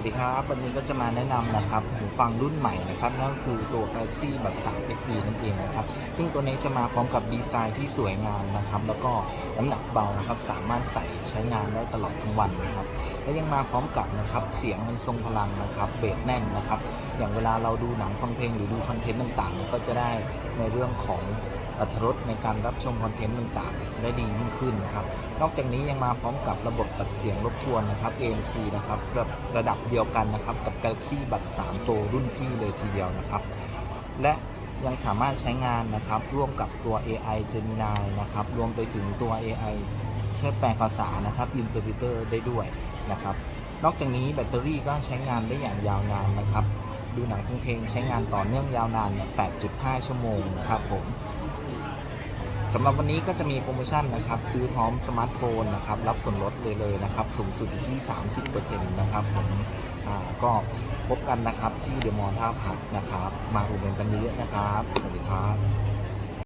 วัสดีครับ วันนี้ก็จะมาแนะนำนะครับหูฟังรุ่นใหม่นะครับนั่นก็คือตัว Galaxy Buds 3 FE นั่นเองนะครับ ซึ่งตัวนี้จะมาพร้อมกับดีไซน์ที่สวยงามนะครับ แล้วก็น้ำหนักเบานะครับ สามารถใส่ใช้งานได้ตลอดทั้งวันนะครับ และยังมาพร้อมกับนะครับเสียงมันทรงพลังนะครับเบสแน่นนะครับ อย่างเวลาเราดูหนังฟังเพลงหรือดูคอนเทนต์ต่างๆ ก็จะได้ในเรื่องของ อรรถรสในการรับชมคอนเทนต์ต่างๆ ได้ดียิ่งขึ้นนะครับ นอกจากนี้ยังมาพร้อมกับระบบตัดเสียงรบกวนนะครับ ANC นะครับระระดับเดียวกันนะครับกับ Galaxy Buds 3 Pro รุ่นพี่เลยทีเดียวนะครับ และยังสามารถใช้งานนะครับร่วมกับตัว AI Gemini นะครับรวมไปถึงตัว AI ช่วยแปลภาษานะครับ Interpreter ได้ด้วยนะครับ นอกจากนี้แบตเตอรี่ก็ใช้งานได้อย่างยาวนานนะครับ ดูหนังฟังเพลงใช้งานต่อเนื่องยาวนานเนี่ย 8.5 ชั่วโมงนะครับผม สำหรับวันนี้ก็จะมีโปรโมชั่นนะครับ ซื้อพร้อมสมาร์ทโฟนนะครับ รับส่วนลดเลยเลยนะครับ สูงสุดที่ 30%นะครับผมก็พบกันนะครับที่เดอะมอลล์ท่าพักนะครับ มาอุดหนุนกันเยอะนะครับ สวัสดีครับ